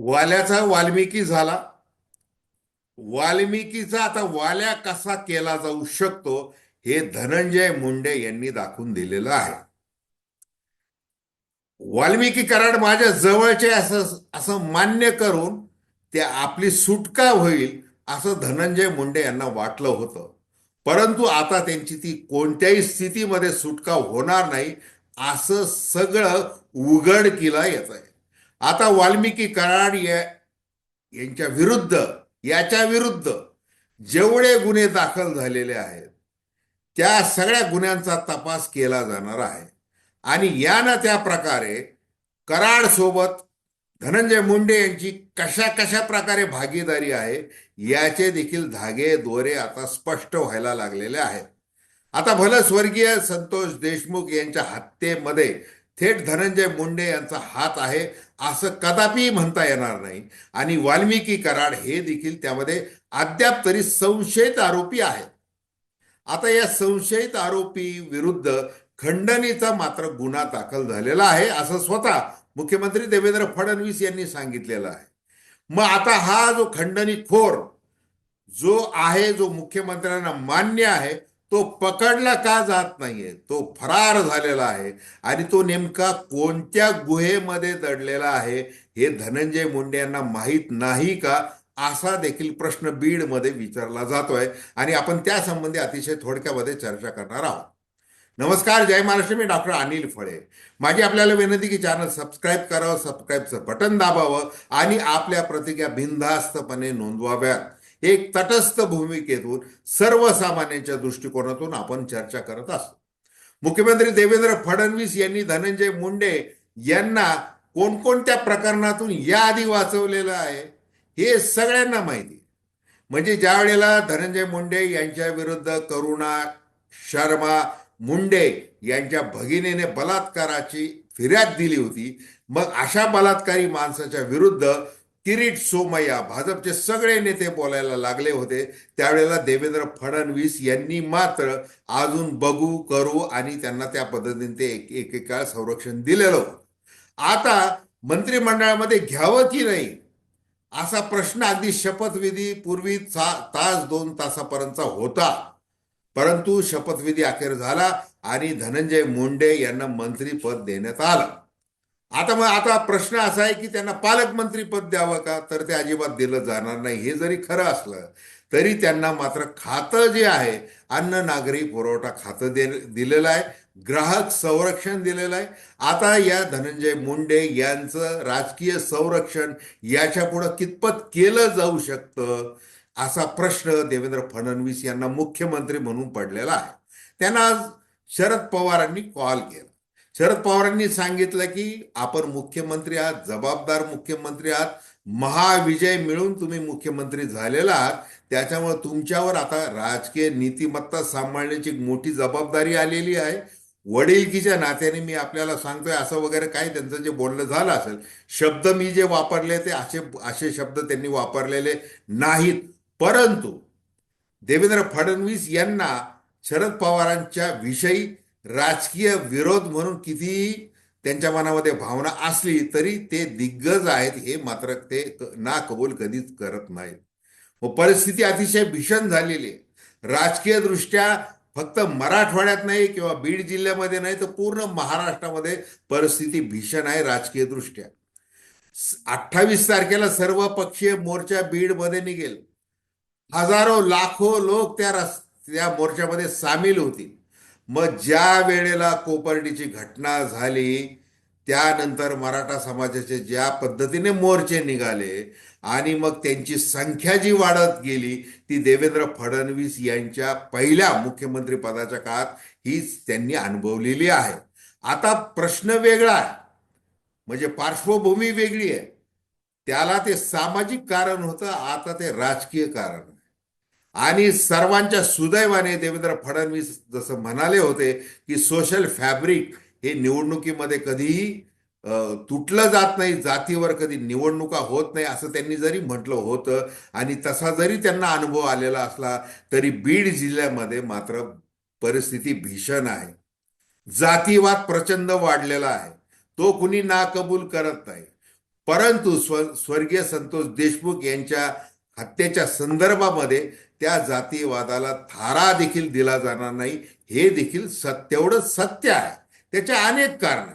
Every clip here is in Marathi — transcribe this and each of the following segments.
वाल्याचा वाल्मिकी झाला. वाल्मिकीचा आता वाल्या कसा केला जाऊ शकतो हे धनंजय मुंडे यांनी दाखवून दिलेलं आहे. वाल्मिकी कराड माझ्या जवळचे असं असं मान्य करून ते आपली सुटका होईल असं धनंजय मुंडे यांना वाटलं होतं. परंतु आता त्यांची ती कोणत्याही स्थितीमध्ये सुटका होणार नाही असं सगळं उघडकीला येत आहे आता वाल्मिकी कराड या यांच्या विरुद्ध याच्या विरुद्ध जेवढे गुन्हे दाखल झालेले आहेत त्या सगळ्या गुन्ह्यांचा तपास केला जाणार आहे. आणि यानं त्या प्रकारे कराड सोबत धनंजय मुंडे यांची कशा कशा प्रकारे भागीदारी आहे याचे देखील धागे दोरे आता स्पष्ट व्हायला लागलेले आहेत. आता भलं स्वर्गीय संतोष देशमुख यांच्या हत्येमध्ये थेट धनंजय मुंडे यांचा हात आहे. असं कदापि म्हणता येणार नाही. आणि वाल्मिकी कराड हे देखील त्यामध्ये अद्याप तरी संशयित आरोपी आहेत. आता या संशयित आरोपी विरुद्ध खंडणीचा मात्र गुन्हा दाखल झालेला आहे असं स्वतः मुख्यमंत्री देवेंद्र फडणवीस यांनी सांगितलेलं आहे. मग आता हा जो खंडणीखोर जो आहे जो मुख्यमंत्र्यांना मान्य आहे तो पकडला का जात नाहीये? तो फरार झालेला आहे आणि तो नेमका कोणत्या गुहेमध्ये दडलेला आहे हे धनंजय मुंडे यांना माहीत नाही का? असा देखील प्रश्न बीडमध्ये विचारला जातोय आणि आपण त्या संबंधी अतिशय थोडक्यामध्ये चर्चा करणार आहोत. नमस्कार जय महाराष्ट्र मी डॉक्टर अनिल फळे. माझी आपल्याला विनंती की चॅनल सबस्क्राईब करावं सबस्क्राईबचं बटन दाबावं आणि आपल्या प्रतिज्ञा बिनधास्तपणे नोंदवाव्यात. एक तटस्थ भूमिकेतून सर्वसामान्यांच्या दृष्टिकोनातून आपण चर्चा करत असतो. मुख्यमंत्री देवेंद्र फडणवीस यांनी धनंजय मुंडे यांना कोणकोणत्या प्रकरणातून याआधी वाचवलेलं आहे हे सगळ्यांना माहिती म्हणजे ज्या वेळेला धनंजय मुंडे यांच्या विरुद्ध करुणा शर्मा मुंडे यांच्या भगिनीने बलात्काराची फिर्याद दिली होती मग अशा बलात्कारी माणसाच्या विरुद्ध किरीट सोमय्या भाजपचे सगळे नेते बोलायला लागले होते. त्यावेळेला देवेंद्र फडणवीस यांनी मात्र अजून बघू करू आणि त्यांना त्या पद्धतीने ते एक एकेकाळ संरक्षण दिलेलं होतं. आता मंत्रिमंडळामध्ये घ्यावं की नाही? असा प्रश्न अगदी शपथविधी पूर्वी तास दोन तासापर्यंतचा होता. परंतु शपथविधी अखेर झाला आणि धनंजय मुंडे यांना मंत्रीपद देण्यात आलं. आता मग आता प्रश्न असा आहे की त्यांना पालकमंत्री पद द्यावं का? तर ते अजिबात दिलं जाणार नाही. हे जरी खरं असलं तरी त्यांना मात्र खातं जे आहे अन्न नागरी पुरवठा खातं दे दिलेलं आहे. ग्राहक संरक्षण दिलेलं आहे. आता या धनंजय मुंडे यांचं राजकीय संरक्षण याच्या पुढं कितपत केलं जाऊ शकतं असा प्रश्न देवेंद्र फडणवीस यांना मुख्यमंत्री म्हणून पडलेला आहे. त्यांना आज शरद पवारांनी कॉल केला. शरद पवारांनी सांगितलं की आपण मुख्यमंत्री आहात जबाबदार मुख्यमंत्री आहात महाविजय मिळून तुम्ही मुख्यमंत्री झालेला आहात. त्याच्यामुळे तुमच्यावर आता राजकीय नीतिमत्ता सांभाळण्याची मोठी जबाबदारी आलेली आहे. वडीलकीच्या नात्याने मी आपल्याला सांगतोय असं वगैरे काय त्यांचं जे बोलणं झालं असेल शब्द मी जे वापरले ते असे असे शब्द त्यांनी वापरलेले नाहीत. परंतु देवेंद्र फडणवीस यांना शरद पवारांच्या विषयी राजकीय विरोध म्हणून किती त्यांच्या मनामध्ये भावना असली तरी ते दिग्गज आहेत हे मात्र ते ना कबूल कधीच करत नाहीत. व परिस्थिती अतिशय भीषण झालेली आहे. राजकीय दृष्ट्या फक्त मराठवाड्यात नाही किंवा बीड जिल्ह्यामध्ये नाही तर पूर्ण महाराष्ट्रामध्ये परिस्थिती भीषण आहे राजकीय दृष्ट्या अठ्ठावीस तारखेला सर्व पक्षीय मोर्चा बीडमध्ये निघेल. हजारो लाखो लोक त्या रस त्या मोर्चामध्ये सामील होतील. मग ज्या वेळेला कोपर्डीची घटना झाली त्यानंतर मराठा समाजाचे ज्या पद्धतीने मोर्चे निघाले आणि मग त्यांची संख्या जी वाढत गेली ती देवेंद्र फडणवीस यांच्या पहिल्या मुख्यमंत्री पदाच्या काळात हीच त्यांनी अनुभवलेली आहे. आता प्रश्न वेगळा आहे. म्हणजे पार्श्वभूमी वेगळी आहे. त्याला ते सामाजिक कारण होतं आता ते राजकीय कारण आहे. आणि सर्वांच्या सुदैवाने देवेंद्र फडणवीस जसं म्हणाले होते की सोशल फॅब्रिक हे निवडणुकीमध्ये कधीही तुटलं जात नाही जातीवर कधी निवडणुका होत नाही असं त्यांनी जरी म्हटलं होतं आणि तसा जरी त्यांना अनुभव आलेला असला तरी बीड जिल्ह्यामध्ये मात्र परिस्थिती भीषण आहे. जातीवाद प्रचंड वाढलेला आहे. तो कुणी नाकबूल करत नाही. परंतु स्व स्वर्गीय संतोष देशमुख यांच्या हत्येच्या संदर्भामध्ये त्या जातीवादाला थारा देखील दिला जाणार नाही. हे देखील सत्यवढं तेवढं सत्य आहे. त्याचे अनेक कारण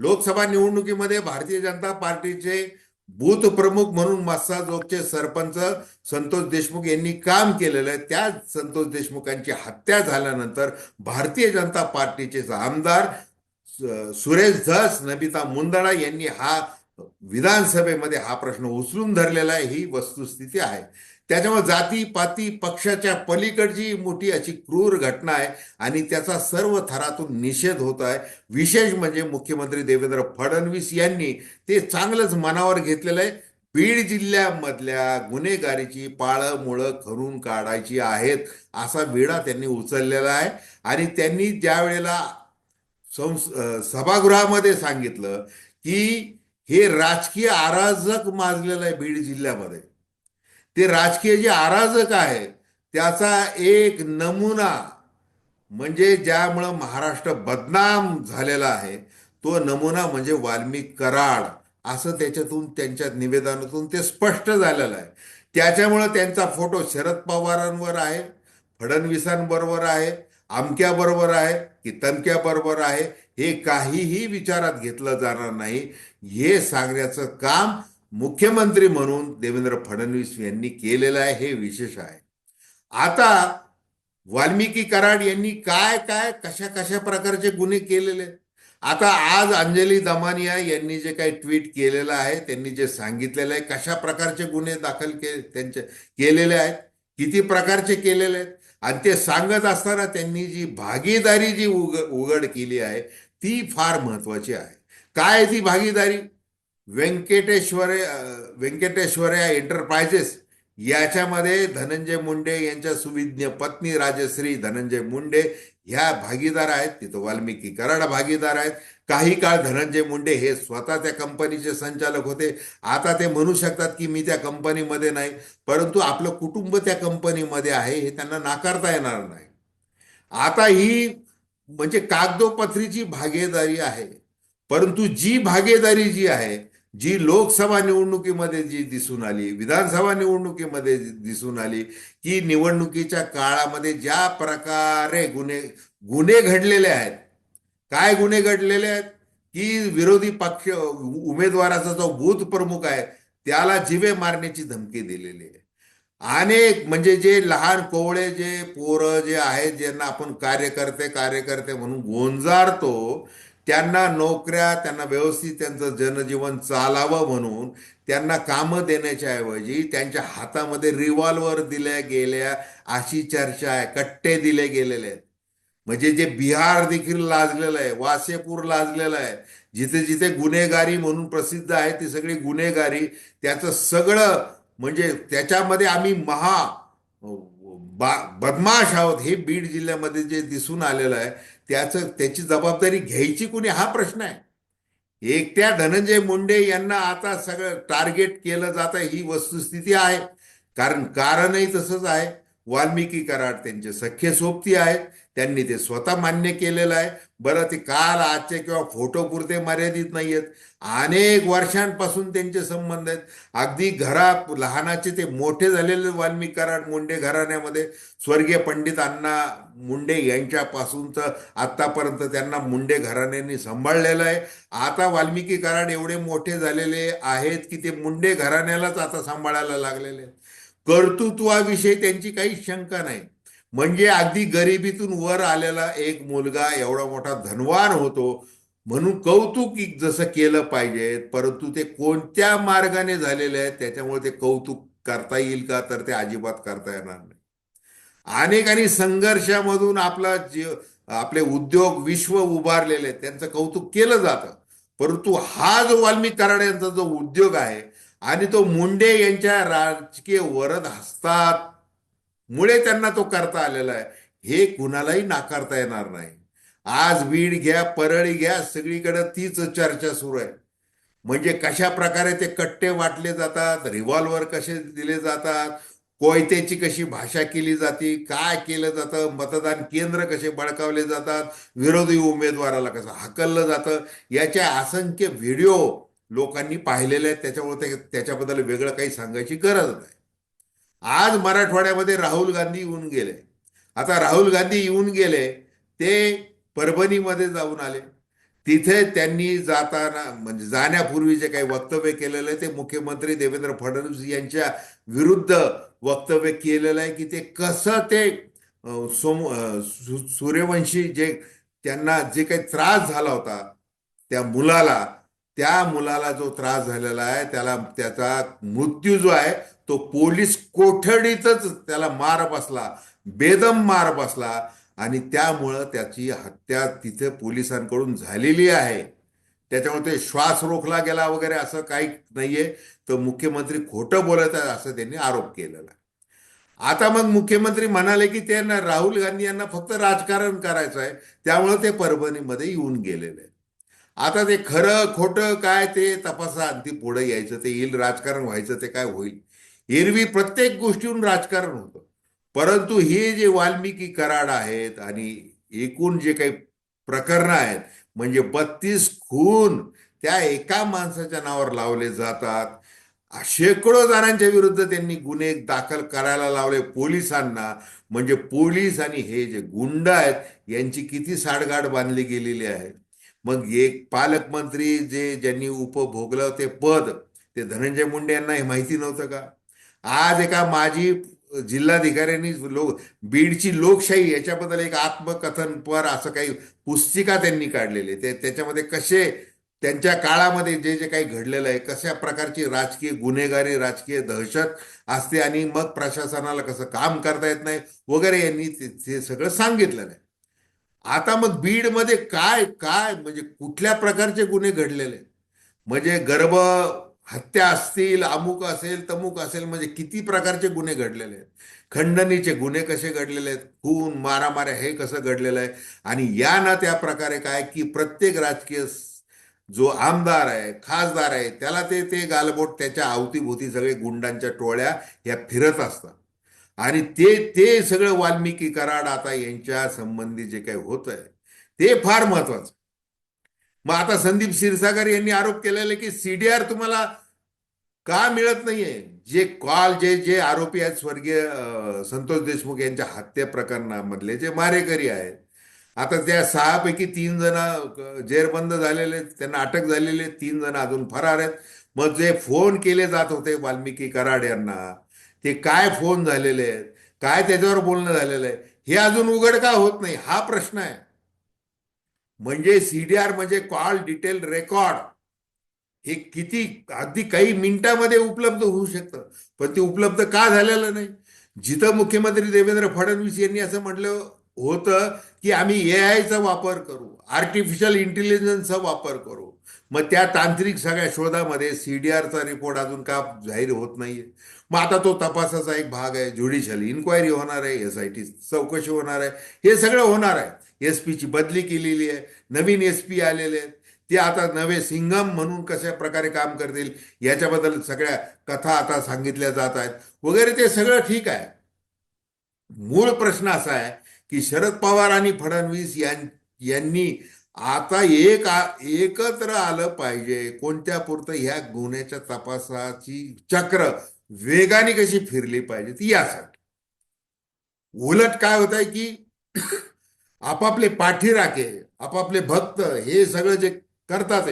लोकसभा निवडणुकीमध्ये भारतीय जनता पार्टीचे बूथ प्रमुख म्हणून मस्साजोगचे सरपंच संतोष देशमुख यांनी काम केलेलं आहे. त्या संतोष देशमुखांची हत्या झाल्यानंतर भारतीय जनता पार्टीचे आमदार सुरेश धस नबिता मुंदडा यांनी हा विधानसभेमध्ये हा प्रश्न उचलून धरलेला आहे. ही वस्तुस्थिती आहे. त्याच्यामुळे जाती पाती पक्षाच्या पलीकडची मोठी अशी क्रूर घटना आहे आणि त्याचा सर्व थरातून निषेध होत आहे. विशेष म्हणजे मुख्यमंत्री देवेंद्र फडणवीस यांनी ते चांगलंच मनावर घेतलेलं आहे. बीड जिल्ह्यामधल्या गुन्हेगारीची पाळंमुळं खरून काढायची आहेत असा विडा त्यांनी उचललेला आहे. आणि त्यांनी ज्या वेळेला संस सभागृहामध्ये सांगितलं की हे राजकीय अराजक माजलेलं आहे बीड जिल्ह्यामध्ये. ते राजकीय जे अराजक आहे त्याचा एक नमुना म्हणजे ज्यामुळं महाराष्ट्र बदनाम झालेला आहे तो नमुना म्हणजे वाल्मिक कराड असं त्याच्यातून त्यांच्या निवेदनातून ते स्पष्ट झालेलं आहे. त्याच्यामुळं त्यांचा फोटो शरद पवारांवर आहे फडणवीसांबरोबर आहे आमक्याबरोबर आहे की तमक्याबरोबर आहे हे काहीही विचारात घेतलं जाणार नाही. हे सांगण्याचं काम मुख्यमंत्री म्हणून देवेंद्र फडणवीस यांनी केलेलं आहे हे विशेष आहे. आता वाल्मिकी कराड यांनी काय काय कशा कशा प्रकारचे गुन्हे केलेले? आहेत? आता आज अंजली दमानिया यांनी जे काही ट्विट केलेलं आहे त्यांनी जे सांगितलेलं आहे कशा प्रकारचे गुन्हे दाखल के त्यांचे केलेले आहेत किती प्रकारचे केलेले आहेत? आणि ते सांगत असताना त्यांनी जी भागीदारी जी उघड उघड केली आहे ती फार महत्वाची आहे. काय आहे ती भागीदारी? व्यंकटेश्वर व्यंकटेश्वर्या एंटरप्राइजेस याच्यामध्ये धनंजय मुंडे यांच्या सुविज्ञ पत्नी राजश्री धनंजय मुंडे ह्या भागीदार आहेत. तिथं वाल्मिकी कराड भागीदार आहेत. काही काळ धनंजय मुंडे हे स्वतः त्या कंपनीचे संचालक होते. आता ते म्हणू शकतात की मी त्या कंपनीमध्ये नाही परंतु आपलं कुटुंब त्या कंपनीमध्ये आहे हे त्यांना नाकारता येणार नाही. आता ही म्हणजे कागदोपत्रीची भागीदारी आहे. परंतु जी भागीदारी जी आहे जी लोकसभा निवडणुकीमध्ये जी दिसून आली विधानसभा निवडणुकीमध्ये दिसून आली की निवडणुकीच्या काळामध्ये ज्या प्रकारे गुन्हे गुन्हे घडलेले आहेत. काय गुन्हे घडलेले आहेत? की विरोधी पक्ष उमेदवाराचा जो बूथ प्रमुख आहे त्याला जिवे मारण्याची धमकी दिलेली आहे. अनेक म्हणजे जे लहान कोवळे जे पोरं जे आहेत ज्यांना आपण कार्यकर्ते कार्यकर्ते म्हणून गोंजारतो त्यांना नोकऱ्या त्यांना व्यवस्थित त्यांचं जनजीवन चालावं म्हणून त्यांना कामं देण्याच्या ऐवजी त्यांच्या हातामध्ये रिव्हॉल्वर दिल्या गेल्या अशी चर्चा आहे. कट्टे दिले गेलेले आहेत. म्हणजे जे बिहार देखील लाजलेलं आहे वासेपूर लाजलेलं आहे. जिथे जिथे गुन्हेगारी म्हणून प्रसिद्ध आहे ती सगळी गुन्हेगारी त्याचं सगळं म्हणजे त्याच्यामध्ये आम्ही महा बा बदमाश आहोत हे बीड जिल्ह्यामध्ये जे दिसून आलेलं आहे. त्याचं त्याची जबाबदारी घ्यायची कुणी? हा प्रश्न आहे. एकट्या धनंजय मुंडे यांना आता सगळं टार्गेट केलं जातं ही वस्तुस्थिती आहे. कारण कारणही तसंच आहे. वाल्मिकी कराड त्यांचे सख्य सोबती आहेत. त्यांनी ते स्वतः मान्य केलेलं आहे. बरं ते काल आजचे किंवा फोटो पुरते मर्यादित नाही आहेत अनेक वर्षांपासून त्यांचे संबंध आहेत. अगदी घरा लहानाचे ते मोठे झालेले वाल्मिकी कराड मुंडे घराण्यामध्ये. स्वर्गीय पंडित अण्णा मुंडे यांच्यापासून तर आत्तापर्यंत त्यांना मुंडे घराण्याने सांभाळलेलं आहे. आता वाल्मिकी कराड एवढे मोठे झालेले आहेत की ते मुंडे घराण्यालाच आता सांभाळायला लागलेले आहेत. कर्तृत्वाविषयी त्यांची काही शंका नाही. म्हणजे अगदी गरिबीतून वर आलेला एक मुलगा एवढा मोठा धनवान होतो. म्हणून कौतुक जसं केलं पाहिजे परंतु ते कोणत्या मार्गाने झालेले आहेत त्याच्यामुळे ते कौतुक करता येईल का तर ते अजिबात करता येणार नाही. अनेकांनी संघर्षामधून आपला जीव आपले उद्योग विश्व उभारलेले आहेत त्यांचं कौतुक केलं जातं. परंतु हा जो वाल्मिक कराड यांचा जो उद्योग आहे आणि तो मुंडे यांच्या राजकीय वरद हस्तात मुळे त्यांना तो करता आलेला आहे. हे कुणालाही नाकारता येणार नाही. आज बीड घ्या परळी घ्या सगळीकडे तीच चर्चा सुरू आहे. म्हणजे कशा प्रकारे ते कट्टे वाटले जातात रिव्हॉल्वर कसे दिले जातात कोयत्याची कशी भाषा केली जाते काय केलं जातं मतदान केंद्र कसे बळकावले जातात विरोधी उमेदवाराला कसं हकललं जातं याच्या असंख्य व्हिडिओ लोकांनी पाहिलेले आहेत. त्याच्यामुळे ते त्याच्याबद्दल वेगळं काही सांगायची गरज नाही. आज मराठवाड्यामध्ये राहुल गांधी येऊन गेले. आता राहुल गांधी येऊन गेले ते परभणीमध्ये जाऊन आले. तिथे त्यांनी जाताना म्हणजे जाण्यापूर्वी जे काही वक्तव्य केलेलं आहे ते मुख्यमंत्री देवेंद्र फडणवीस यांच्या विरुद्ध वक्तव्य केलेलं आहे की ते कसं ते सोम सूर्यवंशी जे त्यांना जे काही त्रास झाला होता त्या मुलाला त्या मुलाला जो त्रास झालेला आहे त्याला त्याचा मृत्यू जो आहे तो पोलीस कोठडीतच त्याला मार बसला बेदम मार बसला आणि त्यामुळं त्याची हत्या तिथे पोलिसांकडून झालेली आहे. त्याच्यामुळे ते श्वास रोखला गेला वगैरे असं काही नाहीये. तर मुख्यमंत्री खोटं बोलत आहे असं त्यांनी आरोप केलेला. आता मग मुख्यमंत्री म्हणाले की त्यांना राहुल गांधी यांना फक्त राजकारण करायचं आहे. त्यामुळे ते परभणीमध्ये येऊन गेलेले आता ते खरं खोटं काय ते तपासा. आणि ती पुढे यायचं ते येईल राजकारण व्हायचं ते काय होईल? एरवी प्रत्येक गोष्टीहून राजकारण होतं. परंतु हे जे वाल्मिकी कराड आहेत आणि एकूण जे काही प्रकरणं आहेत म्हणजे बत्तीस खून त्या एका माणसाच्या नावावर लावले जातात. शेकडो जणांच्या विरुद्ध त्यांनी गुन्हे दाखल करायला लावले पोलिसांना. म्हणजे पोलीस आणि हे जे गुंड आहेत यांची किती साडगाड बांधली गेलेली आहे. मग एक पालकमंत्री जे ज्यांनी उपभोगलं ते पद ते धनंजय मुंडे यांना हे माहिती नव्हतं का? आज एका माजी जिल्हाधिकाऱ्यांनी लोक बीडची लोकशाही याच्याबद्दल एक आत्मकथनपर असं काही पुस्तिका त्यांनी काढलेली आहे. ते त्याच्यामध्ये कसे त्यांच्या काळामध्ये जे जे काही घडलेलं आहे कशा प्रकारची राजकीय गुन्हेगारी राजकीय दहशत असते आणि मग प्रशासनाला कसं काम करता येत नाही वगैरे यांनी ते ते सगळं सांगितलं नाही आता मग बीडमध्ये काय काय म्हणजे कुठल्या प्रकारचे गुन्हे घडलेले म्हणजे गर्भ हत्या असतील अमुक असेल तमुक असेल म्हणजे किती प्रकारचे गुन्हे घडलेले आहेत. खंडणीचे गुन्हे कसे घडलेले आहेत? खून मारामाऱ्या हे कसं घडलेलं आहे? आणि या ना त्या प्रकारे काय की प्रत्येक राजकीय जो आमदार आहे खासदार आहे त्याला ते ते गालबोट त्याच्या अवतीभोवती सगळे गुंडांच्या टोळ्या ह्या फिरत असतात. आणि ते ते सगळं वाल्मिकी कराड आता यांच्या संबंधी जे काही होत आहे ते फार महत्वाचं मग आता संदीप क्षीरसागर यांनी आरोप केलेला की सीडीआर तुम्हाला का मिळत नाहीये? जे कॉल जे जे आरोपी आहेत स्वर्गीय संतोष देशमुख यांच्या हत्या प्रकरणामधले जे मारेकरी आहेत आता त्या सहापैकी तीन जण जेरबंद झालेले आहेत, त्यांना अटक झालेले तीन जण अजून फरार आहेत. मग जे फोन केले जात होते वाल्मिकी कराड यांना ते काय फोन झालेले आहेत? काय त्याच्यावर बोलणं झालेलं आहे? हे अजून उघड का होत नाही? हा प्रश्न आहे. म्हणजे सीडीआर म्हणजे कॉल डिटेल रेकॉर्ड. हे किती अगदी काही मिनिटामध्ये उपलब्ध होऊ शकतं. पण ते उपलब्ध का झालेलं नाही? जिथं मुख्यमंत्री देवेंद्र फडणवीस यांनी असं म्हटलं होतं की आम्ही ए आयचा वापर करू आर्टिफिशियल इंटेलिजन्सचा वापर करू. मग त्या तांत्रिक सगळ्या शोधामध्ये सीडीआरचा रिपोर्ट अजून का जाहीर होत नाहीये? मग आता तो तपासाचा एक भाग आहे ज्युडिशियल इन्क्वायरी होणार आहे एस आय टी चौकशी होणार आहे. हे सगळं होणार आहे. एस पीची बदली केलेली आहे. नवीन एस पी आलेले आहेत. ते आता नवे सिंगम म्हणून कशा प्रकारे काम करतील याच्याबद्दल सगळ्या कथा आता सांगितल्या जात आहेत. वगैरे ते सगळं ठीक आहे. मूळ प्रश्न असा आहे की शरद पवार आणि फडणवीस यांनी आता एक एकत्र आलं पाहिजे. कोणत्या पुरतं ह्या गुन्ह्याच्या तपासाची चक्र वेगाने कशी फिरली पाहिजे ती यासाठी. उलट काय होत आहे की आपापले पाठीराखे आपापले भक्त हे सगळं जे करतात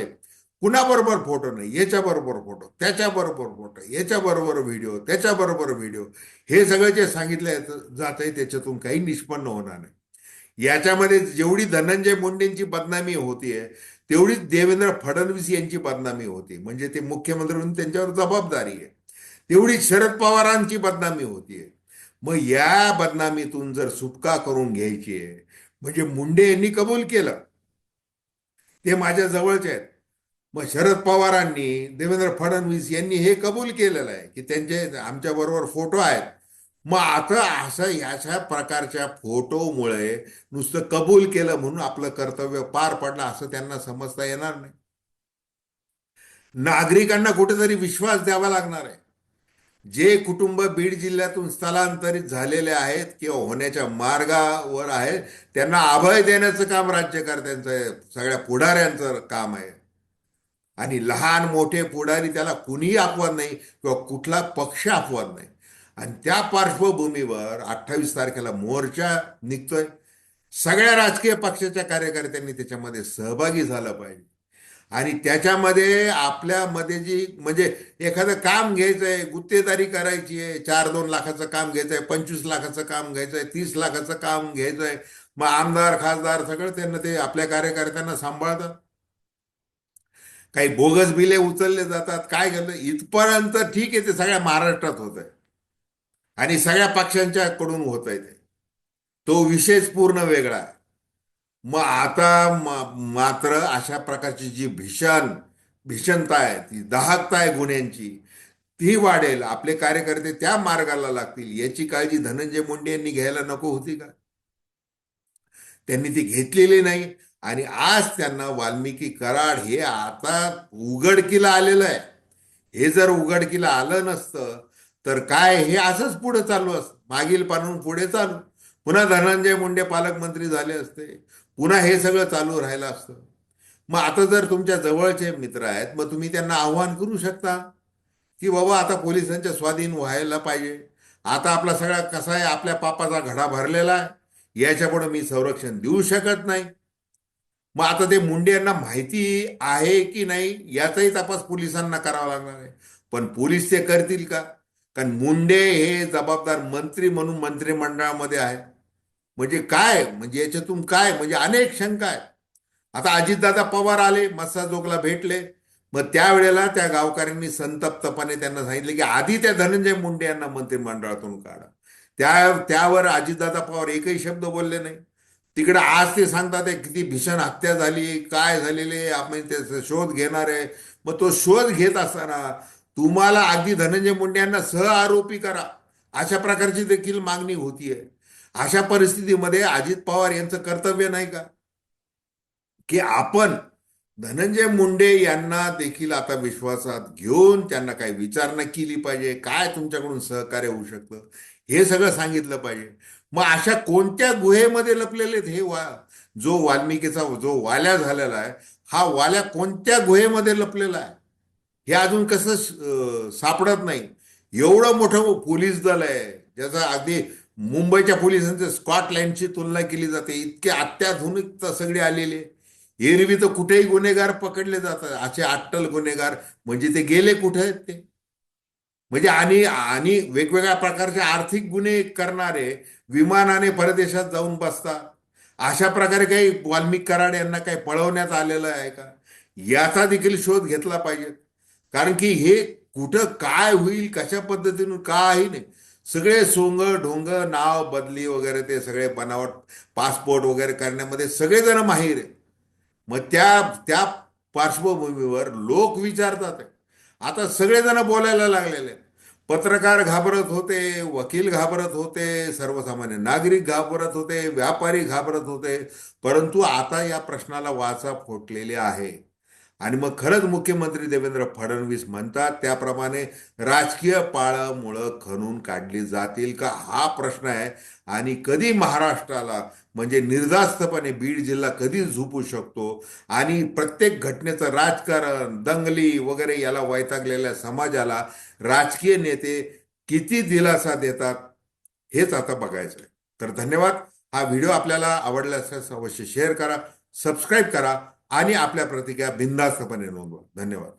कुणाबरोबर फोटो नाही याच्याबरोबर फोटो त्याच्याबरोबर फोटो याच्याबरोबर व्हिडिओ त्याच्याबरोबर व्हिडिओ हे सगळं जे सांगितलं जात आहे त्याच्यातून काही निष्पन्न होणार नाही. याच्यामध्ये जेवढी धनंजय मुंडेंची बदनामी होतीये तेवढीच देवेंद्र फडणवीस यांची बदनामी होती. म्हणजे ते मुख्यमंत्री म्हणून त्यांच्यावर जबाबदारी आहे. तेवढी शरद पवारांची बदनामी होतीये. मग या बदनामीतून जर सुटका करून घ्यायची आहे म्हणजे मुंडे यांनी कबूल केलं. ते माझ्या जवळचे आहेत. मग शरद पवारांनी देवेंद्र फडणवीस यांनी हे कबूल केलेलं आहे की त्यांचे आमच्या बरोबर फोटो आहेत. मग आता असं ह्याशा प्रकारच्या फोटोमुळे नुसतं कबूल केलं म्हणून आपलं कर्तव्य पार पडलं असं त्यांना समजता येणार नाही. नागरिकांना कुठेतरी विश्वास द्यावा लागणार आहे. जे कुटुंब बीड जिल्ह्यातून स्थलांतरित झालेले आहेत किंवा होण्याच्या मार्गावर आहेत त्यांना अभय देण्याचं काम राज्यकर्त्यांचं सगळ्या पुढाऱ्यांचं काम आहे. आणि लहान मोठे पुढारी त्याला कुणीही अपवाद नाही किंवा कुठला पक्ष अपवाद नाही. आणि त्या पार्श्वभूमीवर अठ्ठावीस तारखेला मोर्चा निघतोय. सगळ्या राजकीय पक्षाच्या कार्यकर्त्यांनी त्याच्यामध्ये सहभागी झालं पाहिजे. आणि त्याच्यामध्ये आपल्यामध्ये जी म्हणजे एखादं काम घ्यायचंय गुत्तेदारी करायची आहे चार दोन लाखाचं काम घ्यायचंय पंचवीस लाखाचं काम घ्यायचंय तीस लाखाचं काम घ्यायचंय मग आमदार खासदार सगळं त्यांना ते आपल्या कार्यकर्त्यांना सांभाळतात. काही बोगस बिले उचलले जातात काय करतं इथपर्यंत ठीक आहे ते सगळ्या महाराष्ट्रात होत आहे आणि सगळ्या पक्षांच्या कडून होत आहे ते. तो विशेष पूर्ण वेगळा आहे. मग आता मात्र अशा प्रकारची जी भीषण भीषणता आहे ती दाहकता आहे गुन्ह्यांची ती वाढेल. आपले कार्यकर्ते त्या मार्गाला लागतील. याची काळजी धनंजय मुंडे यांनी घ्यायला नको होती का? त्यांनी ती घेतलेली नाही आणि आज त्यांना वाल्मिकी कराड हे आता उघडकीला आलेलं आहे. हे जर उघडकीला आलं नसतं तर काय हे असंच पुढे चालू असतं मागील पानून पुढे चालू. पुन्हा धनंजय मुंडे पालकमंत्री झाले असते. पुन्हा हे सगळं चालू राहिलं असतं. मग आता जर तुमच्या जवळचे मित्र आहेत मग तुम्ही त्यांना आव्हान करू शकता की बाबा आता पोलिसांच्या स्वाधीन व्हायला पाहिजे. आता आपला सगळा कसा आहे आपल्या पापाचा घडा भरलेला आहे याच्यापुढे मी संरक्षण देऊ शकत नाही. मग आता ते मुंडे यांना माहिती आहे की नाही याचाही तपास पोलिसांना करावा लागणार आहे. पण पोलीस ते करतील का? कारण मुंडे हे जबाबदार मंत्री म्हणून मंत्रिमंडळामध्ये आहे म्हणजे काय? म्हणजे याच्यातून काय? म्हणजे अनेक शंका आहेत. आता अजितदादा पवार आले मस्साजोगला भेटले. मग त्यावेळेला त्या गावकऱ्यांनी संतप्तपणे त्यांना सांगितले की आधी त्या धनंजय मुंडे यांना मंत्रिमंडळातून काढा. त्या त्यावर अजितदादा पवार एकही शब्द बोलले नाही. तिकडे आज ते सांगतात किती भीषण हत्या झाली काय झालेले आपण त्याचा शोध घेणार आहे. मग तो शोध घेत असताना तुम्हाला अगदी धनंजय मुंडे यांना सह आरोपी करा. अशा प्रकारची देखील मागणी होतीये. अशा परिस्थितीमध्ये अजित पवार यांचं कर्तव्य नाही का? की आपण धनंजय मुंडे यांना देखील आता विश्वासात घेऊन त्यांना काही विचारणा केली पाहिजे. काय तुमच्याकडून सहकार्य होऊ शकतं? हे सगळं सांगितलं पाहिजे. मग अशा कोणत्या गुहेमध्ये लपलेले आहेत हे वा जो वाल्मिकीचा जो वाल्या झालेला आहे हा वाल्या कोणत्या गुहेमध्ये लपलेला आहे? हे अजून कसं सापडत नाही. एवढं मोठं पोलीस दल आहे. ज्याचा अगदी मुंबईच्या पोलिसांच्या स्कॉटलँडची तुलना केली जाते. इतके अत्याधुनिक सगळे आलेले. एरवी तर कुठेही गुन्हेगार पकडले जातात. असे अट्टल गुन्हेगार म्हणजे ते गेले कुठे आहेत ते? म्हणजे आणि आणि वेगवेगळ्या प्रकारचे आर्थिक गुन्हे करणारे विमानाने परदेशात जाऊन बसतात. अशा प्रकारे काही वाल्मिक कराड यांना काही पळवण्यात आलेलं आहे का? याचा देखील शोध घेतला पाहिजे. कारण की हे कुठं काय होईल कशा पद्धतीनं काही नाही. सगळे सोंग ढोंग नाव बदली वगैरे ते सगळे बनावट पासपोर्ट वगैरे करण्यामध्ये सगळेजण माहीर आहे. मग त्या त्या पार्श्वभूमीवर लोक विचारतात आता सगळेजण बोलायला लागलेले आहेत. पत्रकार घाबरत होते वकील घाबरत होते सर्वसामान्य नागरिक घाबरत होते व्यापारी घाबरत होते. परंतु आता या प्रश्नाला वाचा फुटलेली आहे. आणि मग खरंच मुख्यमंत्री देवेंद्र फडणवीस म्हणतात त्याप्रमाणे राजकीय पाळमुळं खणून काढली जातील का? हा प्रश्न आहे. आणि कधी महाराष्ट्राला म्हणजे निर्धास्तपणे बीड जिल्हा कधी झोपू शकतो? आणि प्रत्येक घटनेचं राजकारण दंगली वगैरे याला वैतागलेल्या समाजाला राजकीय नेते किती दिलासा देतात हेच आता बघायचं आहे. तर धन्यवाद. हा व्हिडिओ आपल्याला आवडला असल्यास अवश्य शेअर करा सबस्क्राईब करा. आणि आपल्या प्रतिक्रिया बिनधास्तपणे नोंदवा. धन्यवाद.